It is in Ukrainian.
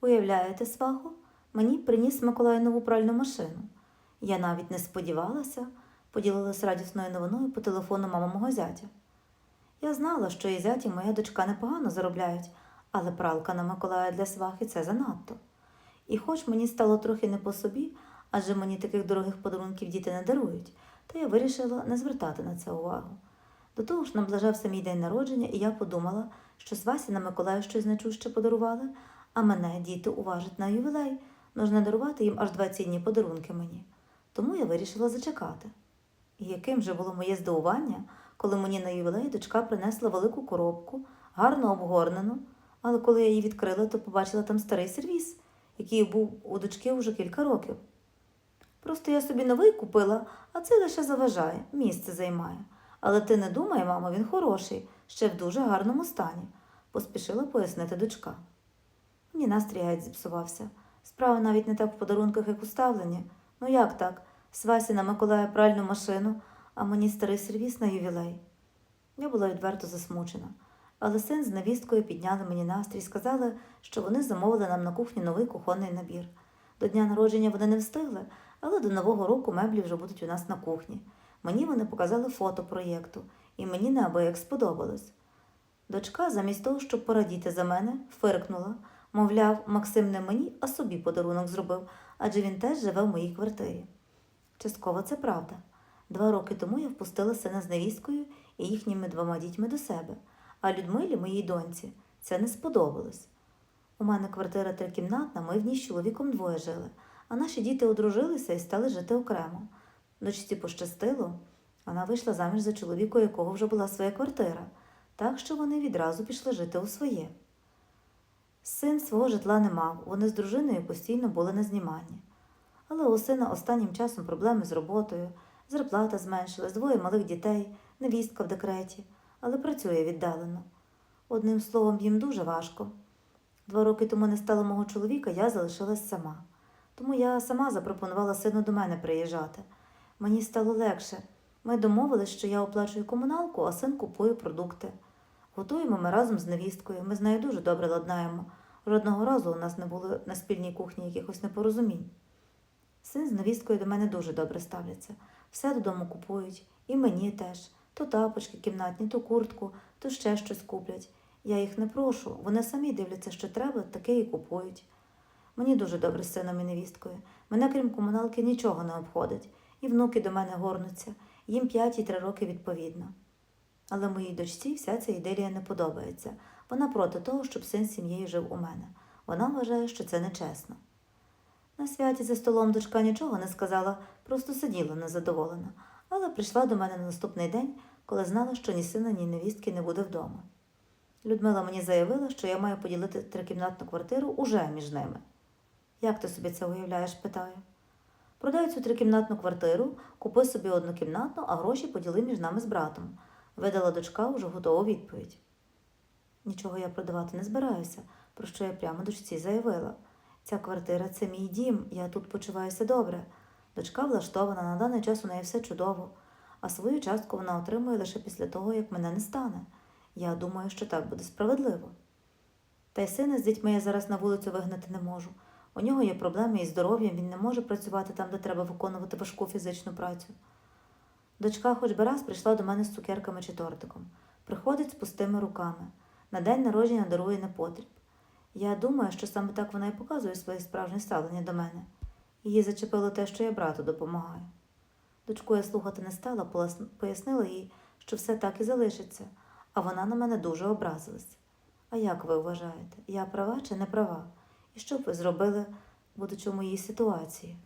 Уявляєте, сваху, мені приніс Миколай нову пральну машину. Я навіть не сподівалася, поділилася радісною новиною по телефону мама мого зятя. Я знала, що і зять, і моя дочка непогано заробляють, але пралка на Миколая для свахи це занадто. І хоч мені стало трохи не по собі, адже мені таких дорогих подарунків діти не дарують, то я вирішила не звертати на це увагу. До того ж наближався мій день народження, і я подумала, що Свасі на Миколая щось значуще подарували, а мене діти уважать на ювілей, нужно дарувати їм аж 20 дні подарунки мені. Тому я вирішила зачекати. І яким же було моє здивування, коли мені на ювілей дочка принесла велику коробку, гарно обгорнену, але коли я її відкрила, то побачила там старий сервіс, який був у дочки вже кілька років. Просто я собі новий купила, а це лише заважає, місце займає. Але ти не думай, мамо, він хороший, ще в дуже гарному стані, поспішила пояснити дочка. Мені настрій геть зіпсувався. Справа навіть не так в подарунках, як у ставленні. Ну як так? Свасі на Миколая пральну машину, а мені старий сервіс на ювілей. Я була відверто засмучена, але син з невісткою підняли мені настрій, сказали, що вони замовили нам на кухні новий кухонний набір. До дня народження вони не встигли, але до Нового року меблі вже будуть у нас на кухні. Мені вони показали фото проєкту, і мені неабияк сподобалось. Дочка, замість того, щоб порадіти за мене, фиркнула, мовляв, Максим не мені, а собі подарунок зробив, адже він теж живе в моїй квартирі. Частково це правда. Два роки тому я впустила сина з невісткою і їхніми двома дітьми до себе, а Людмилі, моїй доньці, це не сподобалось. У мене квартира трикімнатна, ми в ній з чоловіком двоє жили, а наші діти одружилися і стали жити окремо. Дочці пощастило, вона вийшла заміж за чоловіка, у якого вже була своя квартира, так що вони відразу пішли жити у своє. Син свого житла не мав, вони з дружиною постійно були на зніманні. Але у сина останнім часом проблеми з роботою, зарплата зменшилась, двоє малих дітей, невістка в декреті, але працює віддалено. Одним словом, їм дуже важко. Два роки тому не стало мого чоловіка, я залишилась сама. Тому я сама запропонувала сину до мене приїжджати. Мені стало легше. Ми домовились, що я оплачую комуналку, а син купує продукти. Готуємо ми разом з невісткою. Ми з нею дуже добре ладнаємо. Жодного разу у нас не було на спільній кухні якихось непорозумінь. Син з невісткою до мене дуже добре ставляться. Все додому купують, і мені теж. То тапочки кімнатні, то куртку, то ще щось куплять. Я їх не прошу, вони самі дивляться, що треба, таке і купують. Мені дуже добре з сином і невісткою. Мене, крім комуналки, нічого не обходить, і внуки до мене горнуться, їм п'ять і три роки відповідно. Але моїй дочці вся ця ідилія не подобається. Вона проти того, щоб син сім'єю жив у мене. Вона вважає, що це нечесно. На святі за столом дочка нічого не сказала, просто сиділа незадоволена, але прийшла до мене на наступний день, коли знала, що ні сина, ні невістки не буде вдома. Людмила мені заявила, що я маю поділити трикімнатну квартиру уже між ними. Як ти собі це уявляєш? питаю. Продай цю трикімнатну квартиру, купи собі однокімнатну, а гроші поділи між нами з братом, видала дочка вже готову відповідь. Нічого я продавати не збираюся, про що я прямо дочці заявила. Ця квартира це мій дім, я тут почуваюся добре. Дочка влаштована, на даний час у неї все чудово, а свою частку вона отримує лише після того, як мене не стане. Я думаю, що так буде справедливо. Та й сина з дітьми я зараз на вулицю вигнати не можу. У нього є проблеми із здоров'ям, він не може працювати там, де треба виконувати важку фізичну працю. Дочка хоч би раз прийшла до мене з цукерками чи тортиком. Приходить з пустими руками. На день народження дарує непотріб. Я думаю, що саме так вона і показує своє справжнє ставлення до мене. Її зачепило те, що я брату допомагаю. Дочку я слухати не стала, пояснила їй, що все так і залишиться, а вона на мене дуже образилась. А як ви вважаєте, я права чи не права? І що б ви зробили, будучи в моїй ситуації?